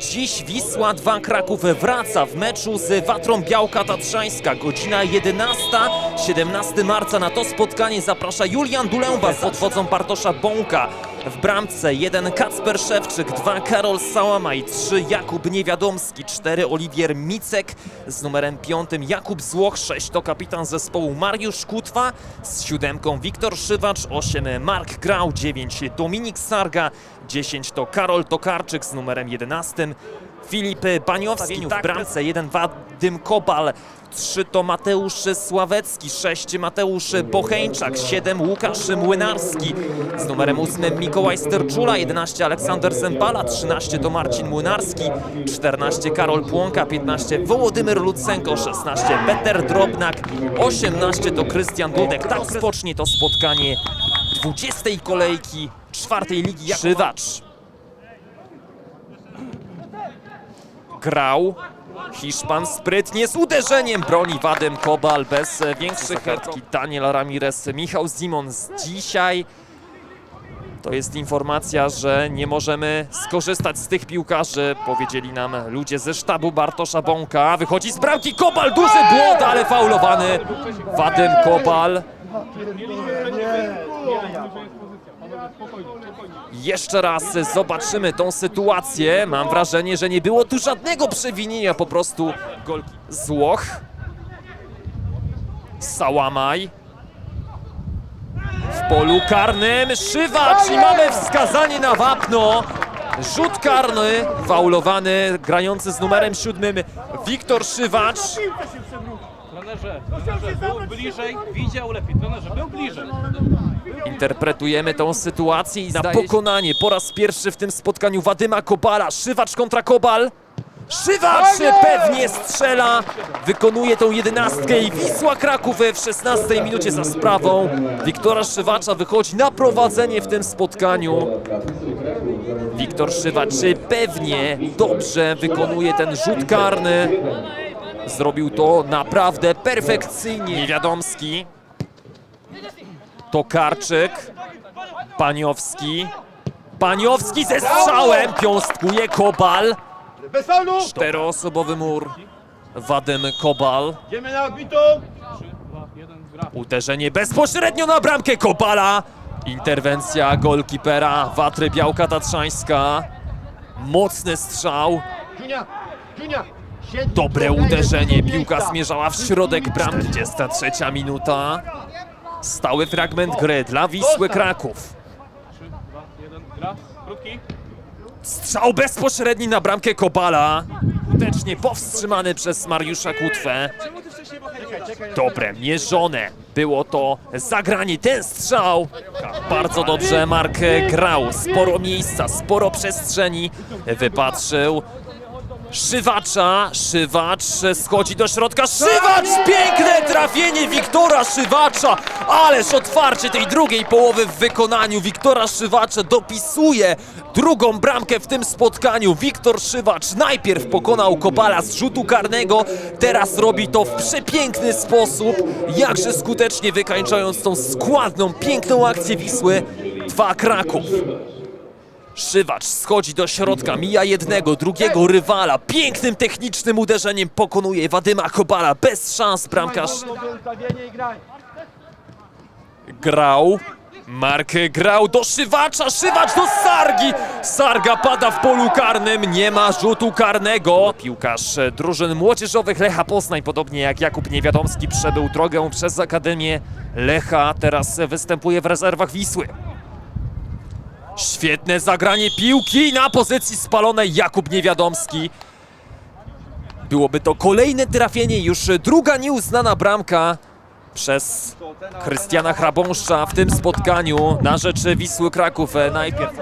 Dziś Wisła 2 Kraków wraca w meczu z Watrą Białka Tatrzańska. Godzina 11, 17 marca na to spotkanie zaprasza Julian Dulęba pod wodzą Bartosza Bąka. W bramce 1 Kacper Szewczyk, 2 Karol Sałamaj, 3 Jakub Niewiadomski, 4 Oliwier Micek. Z numerem 5 Jakub Złoch, 6 to kapitan zespołu Mariusz Kutwa, z siódemką Wiktor Szywacz, 8 Mark Grau, 9 Dominik Sarga, 10 to Karol Tokarczyk. Z numerem 11, Filip Baniowski w bramce, 1 Wadym Kobal, 3 to Mateusz Sławecki, 6 Mateusz Bocheńczak, 7 Łukasz Młynarski, z numerem 8 Mikołaj Sterczula, 11 Aleksander Zembala, 13 to Marcin Młynarski, 14 Karol Płonka, 15 Wołodymyr Lucenko, 16 Peter Drobnak, 18 to Krystian Dudek. Tak rozpocznie to spotkanie 20 kolejki czwartej ligi Szywacz. Grał. Hiszpan sprytnie z uderzeniem broni Wadym Kobal bez e, większych kartki. Daniel Ramirez, Michał Zimon z dzisiaj. To jest informacja, że nie możemy skorzystać z tych piłkarzy, powiedzieli nam ludzie ze sztabu Bartosza Bąka. Wychodzi z bramki Kobal, duży błąd, ale faulowany Wadym Kobal. Jeszcze raz zobaczymy tą sytuację. Mam wrażenie, że nie było tu żadnego przewinienia, po prostu gol. Złoch. Sałamaj. W polu karnym Szywacz i mamy wskazanie na wapno. Rzut karny, faulowany, grający z numerem siódmym Wiktor Szywacz. Trenerze, trenerze, był bliżej, widział lepiej. Trenerze, był bliżej. Interpretujemy tą sytuację i na pokonanie po raz pierwszy w tym spotkaniu Wadyma Kobala. Szywacz kontra Kobal. Szywacz pewnie strzela, wykonuje tą jedenastkę i Wisła Kraków w 16 minucie za sprawą Wiktora Szywacza wychodzi na prowadzenie w tym spotkaniu. Wiktor Szywacz pewnie dobrze wykonuje ten rzut karny. Zrobił to naprawdę perfekcyjnie. Niewiadomski. Tokarczyk, Paniowski, Paniowski ze strzałem, piąstkuje Kobal, czteroosobowy mur, Wadym Kobal, Idziemy na odbitą! 3, 2, 1, gra. uderzenie bezpośrednio na bramkę Kobala, interwencja golkipera Watry Białka Tatrzańska, mocny strzał, Junia! Junia! Dobre uderzenie, piłka zmierzała w środek bramki, 43 minuta, stały fragment gry dla Wisły Kraków. 3, 2, 1, gra. Krótki. Strzał bezpośredni na bramkę Kobala. Skutecznie powstrzymany przez Mariusza Kutwę. Dobre, mierzone. Było to zagranie, ten strzał. Bardzo dobrze Mark grał. Sporo miejsca, sporo przestrzeni. Wypatrzył. Szywacza, Szywacz schodzi do środka, Szywacz! Piękne trafienie Wiktora Szywacza! Ależ otwarcie tej drugiej połowy w wykonaniu Wiktora Szywacza dopisuje drugą bramkę w tym spotkaniu. Wiktor Szywacz najpierw pokonał Kobala z rzutu karnego, teraz robi to w przepiękny sposób, jakże skutecznie wykańczając tą składną, piękną akcję Wisły. Dwa Kraków. Szywacz schodzi do środka, mija jednego, drugiego rywala. Pięknym technicznym uderzeniem pokonuje Wadyma Kobala. Bez szans bramkarz grał. Mark grał do Szywacza, Szywacz do Sargi. Sarga pada w polu karnym, nie ma rzutu karnego. Piłkarz drużyn młodzieżowych Lecha Poznań, podobnie jak Jakub Niewiadomski, przebył drogę przez Akademię Lecha. Teraz występuje w rezerwach Wisły. Świetne zagranie piłki na pozycji spalonej Jakub Niewiadomski. Byłoby to kolejne trafienie, już druga nieuznana bramka przez Krystiana Hrabąszcza w tym spotkaniu na rzecz Wisły Kraków. Najpierw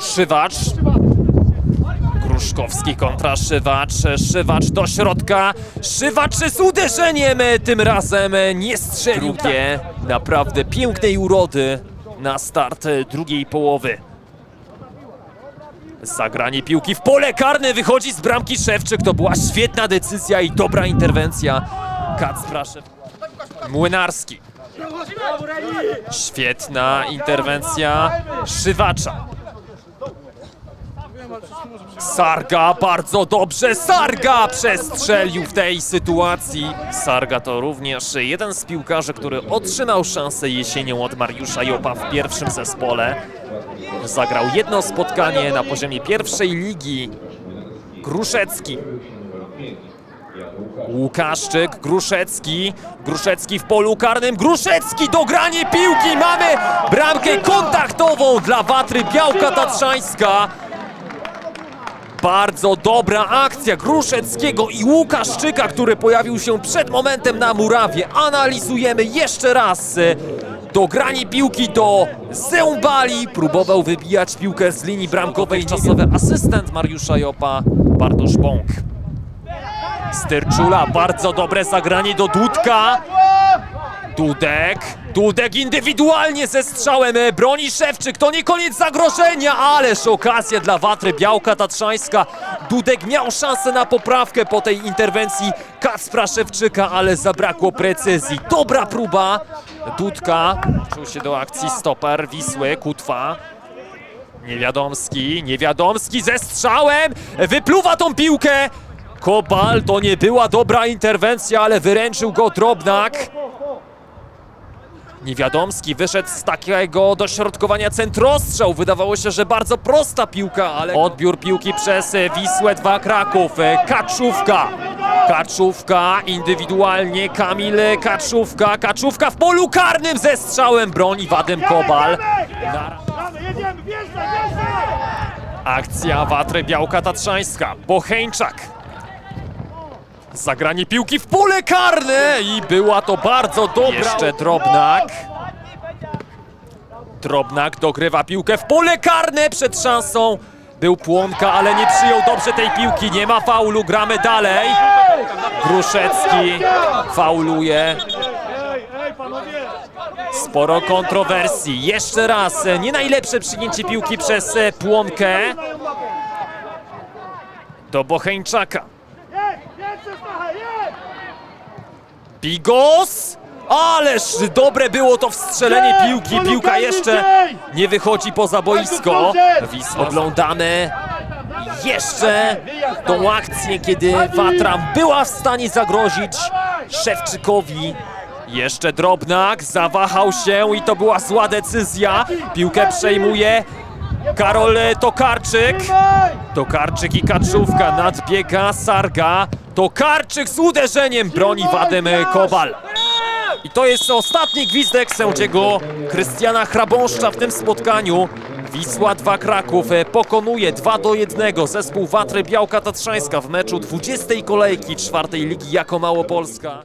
Szywacz. Gruszkowski kontra Szywacz. Szywacz do środka. Szywacz z uderzeniem tym razem nie strzelił. Drugie naprawdę pięknej urody na start e, drugiej połowy. Zagranie piłki w pole karne wychodzi z bramki Szewczyk. To była świetna decyzja i dobra interwencja. Kacpra. Młynarski. Świetna interwencja Szywacza. Sarga bardzo dobrze, Sarga przestrzelił w tej sytuacji. Sarga to również jeden z piłkarzy, który otrzymał szansę jesienią od Mariusza Jopa w pierwszym zespole. Zagrał jedno spotkanie na poziomie pierwszej ligi. Gruszecki. Łukaszczyk, Gruszecki, Gruszecki w polu karnym, Gruszecki dogranie piłki, mamy bramkę kontaktową dla Watry Białka Tatrzańska. Bardzo dobra akcja Gruszeckiego i Łukaszczyka, który pojawił się przed momentem na murawie. Analizujemy jeszcze raz. e, Dogranie piłki do Zeumbali. Próbował wybijać piłkę z linii bramkowej. Czasowy asystent Mariusza Jopa, Bartosz Bąk. Styrczula, bardzo dobre zagranie do Dudka. Dudek, Dudek indywidualnie ze strzałem e, broni Szewczyk, to nie koniec zagrożenia, ależ okazja dla Watry Białka Tatrzańska. Dudek miał szansę na poprawkę po tej interwencji Kacpra Szewczyka, ale zabrakło precyzji. Dobra próba Dudka, czuł się do akcji stoper Wisły, Kutwa. Niewiadomski, Niewiadomski ze strzałem, wypluwa tą piłkę. Kobal, to nie była dobra interwencja, ale wyręczył go Drobnak. Niewiadomski wyszedł z takiego dośrodkowania centrostrzał. Wydawało się, że bardzo prosta piłka, ale odbiór piłki przez Wisłę 2 Kraków. Kaczówka. Kaczówka indywidualnie. Kamil Kaczówka. Kaczówka w polu karnym ze strzałem broni Wadym Kobal. Akcja Watry Białka Tatrzańska. Bocheńczak. Zagranie piłki w pole karne i była to bardzo dobra. Jeszcze Drobnak. Drobnak dogrywa piłkę w pole karne przed szansą. Był Płonka, ale nie przyjął dobrze tej piłki. Nie ma faulu, gramy dalej. Gruszecki fauluje. Sporo kontrowersji. Jeszcze raz, e, nie najlepsze przyjęcie piłki przez e, Płonkę. Do Bocheńczaka. Bigos! Ależ dobre było to wstrzelenie piłki. Piłka jeszcze nie wychodzi poza boisko. Wis oglądamy jeszcze tą akcję, kiedy Watra była w stanie zagrozić Szewczykowi. Jeszcze Drobnak zawahał się i to była zła decyzja. Piłkę przejmuje Karol Tokarczyk. Tokarczyk i Kaczówka nadbiega Sarga. Tokarczyk z uderzeniem broni Wadym Kowal. I to jest ostatni gwizdek sędziego Krystiana Hrabąszcza w tym spotkaniu. Wisła 2 Kraków e, pokonuje 2 do 1 zespół Watry Białka Tatrzańska w meczu 20 kolejki czwartej ligi jako Małopolska.